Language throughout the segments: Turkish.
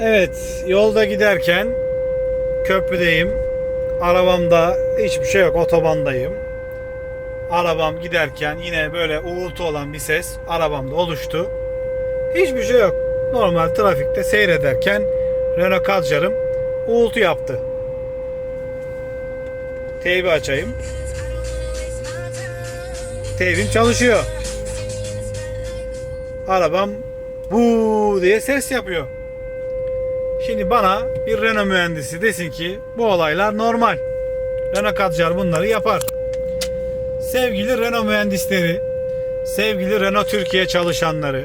Evet, yolda giderken köprüdeyim. Arabamda hiçbir şey yok, otobandayım. Arabam giderken yine böyle uğultu olan bir ses arabamda oluştu. Hiçbir şey yok. Normal trafikte seyrederken Renault Kadjar'ım uğultu yaptı. Teybi açayım. Teybim çalışıyor. Arabam bu diye ses yapıyor. Şimdi bana bir Renault mühendisi desin ki bu olaylar normal. Renault Kadjar bunları yapar. Sevgili Renault mühendisleri, sevgili Renault Türkiye çalışanları,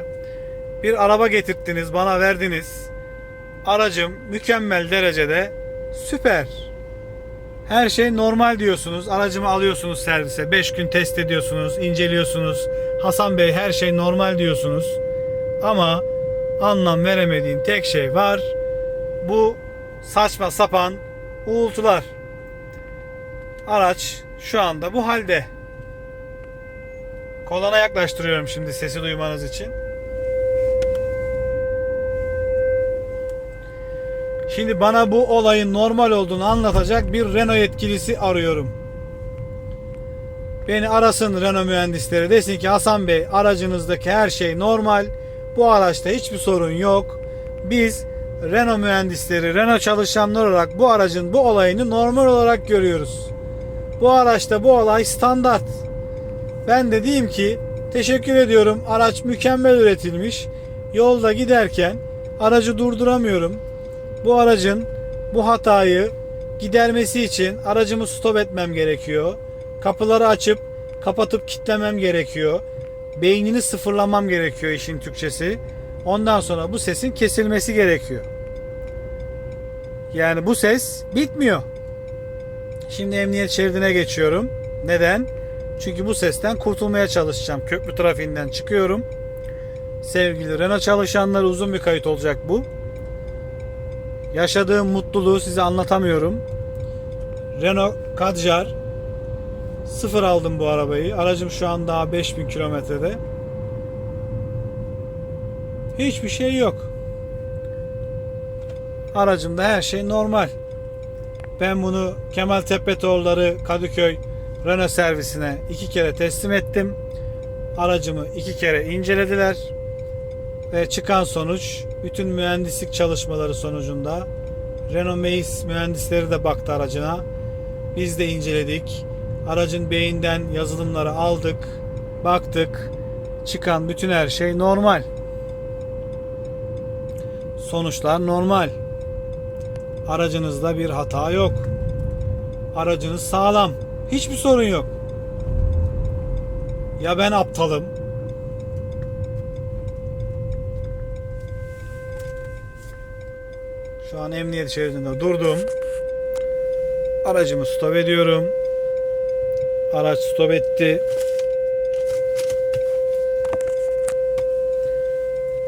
bir araba getirttiniz, bana verdiniz. Aracım mükemmel derecede süper. Her şey normal diyorsunuz. Aracımı alıyorsunuz servise. 5 gün test ediyorsunuz, inceliyorsunuz. Hasan Bey her şey normal diyorsunuz. Ama anlam veremediğim tek şey var. Bu saçma sapan uğultular. Araç şu anda bu halde. Kolana yaklaştırıyorum şimdi sesi duymanız için. Şimdi bana bu olayın normal olduğunu anlatacak bir Renault yetkilisi arıyorum. Beni arasın Renault mühendisleri desin ki Hasan Bey aracınızdaki her şey normal. Bu araçta hiçbir sorun yok. Biz Renault mühendisleri, Renault çalışanlar olarak bu aracın bu olayını normal olarak görüyoruz. Bu araçta bu olay standart. Ben de diyeyim ki teşekkür ediyorum. Araç mükemmel üretilmiş. Yolda giderken aracı durduramıyorum. Bu aracın bu hatayı gidermesi için aracımı stop etmem gerekiyor. Kapıları açıp kapatıp kilitlemem gerekiyor. Beynini sıfırlamam gerekiyor işin Türkçesi. Ondan sonra bu sesin kesilmesi gerekiyor. Yani bu ses bitmiyor. Şimdi emniyet şeridine geçiyorum. Neden? Çünkü bu sesten kurtulmaya çalışacağım. Köprü trafiğinden çıkıyorum. Sevgili Renault çalışanları uzun bir kayıt olacak bu. Yaşadığım mutluluğu size anlatamıyorum. Renault Kadjar sıfır aldım bu arabayı. Aracım şu an daha 5000 kilometrede. Hiçbir şey yok. Aracımda her şey normal. Ben bunu Kemal Tepetoğulları Kadıköy Renault servisine iki kere teslim ettim. Aracımı iki kere incelediler. Ve çıkan sonuç bütün mühendislik çalışmaları sonucunda Renault Meis mühendisleri de baktı aracına. Biz de inceledik. Aracın beyinden yazılımları aldık. Baktık. Çıkan bütün her şey normal. Sonuçlar normal. Aracınızda bir hata yok. Aracınız sağlam. Hiçbir sorun yok. Ya ben aptalım? Şu an emniyet şeridinde durdum. Aracımı stop ediyorum. Araç stop etti.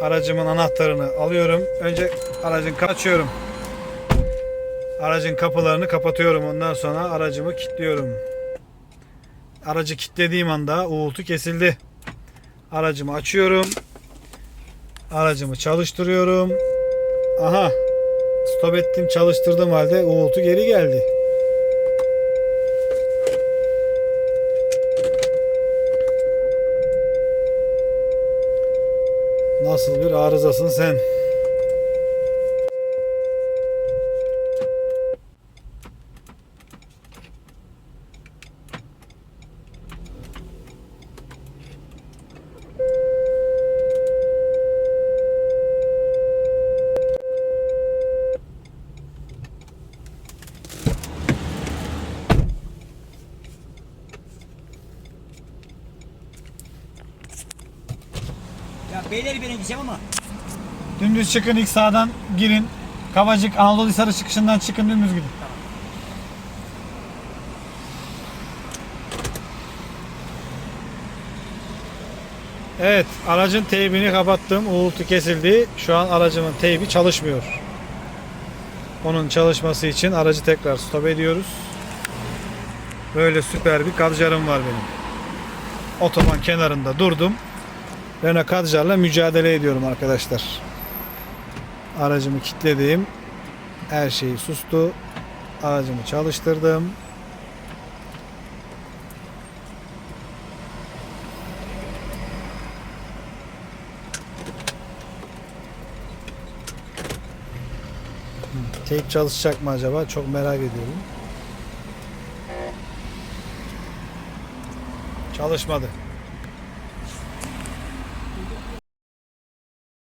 Aracımın anahtarını alıyorum. Önce aracın kaçıyorum. Aracın kapılarını kapatıyorum. Ondan sonra aracımı kilitliyorum. Aracı kilitlediğim anda uğultu kesildi. Aracımı açıyorum. Aracımı çalıştırıyorum. Aha. Stop ettim çalıştırdığım halde uğultu geri geldi. Nasıl bir arızasın sen? Ya beyleri ben gideceğim ama. Dümdüz çıkın ilk sağdan girin. Kavacık Anadolu Hisarı çıkışından çıkın dümdüz gidin. Evet aracın teybini kapattım. Uğultu kesildi. Şu an aracımın teybi çalışmıyor. Onun çalışması için aracı tekrar stop ediyoruz. Böyle süper bir kadjarım var benim. Otoban kenarında durdum. Renault Kadjar'la mücadele ediyorum arkadaşlar. Aracımı kilitledim. Her şey sustu. Aracımı çalıştırdım. Teyp çalışacak mı acaba? Çok merak ediyorum. Çalışmadı.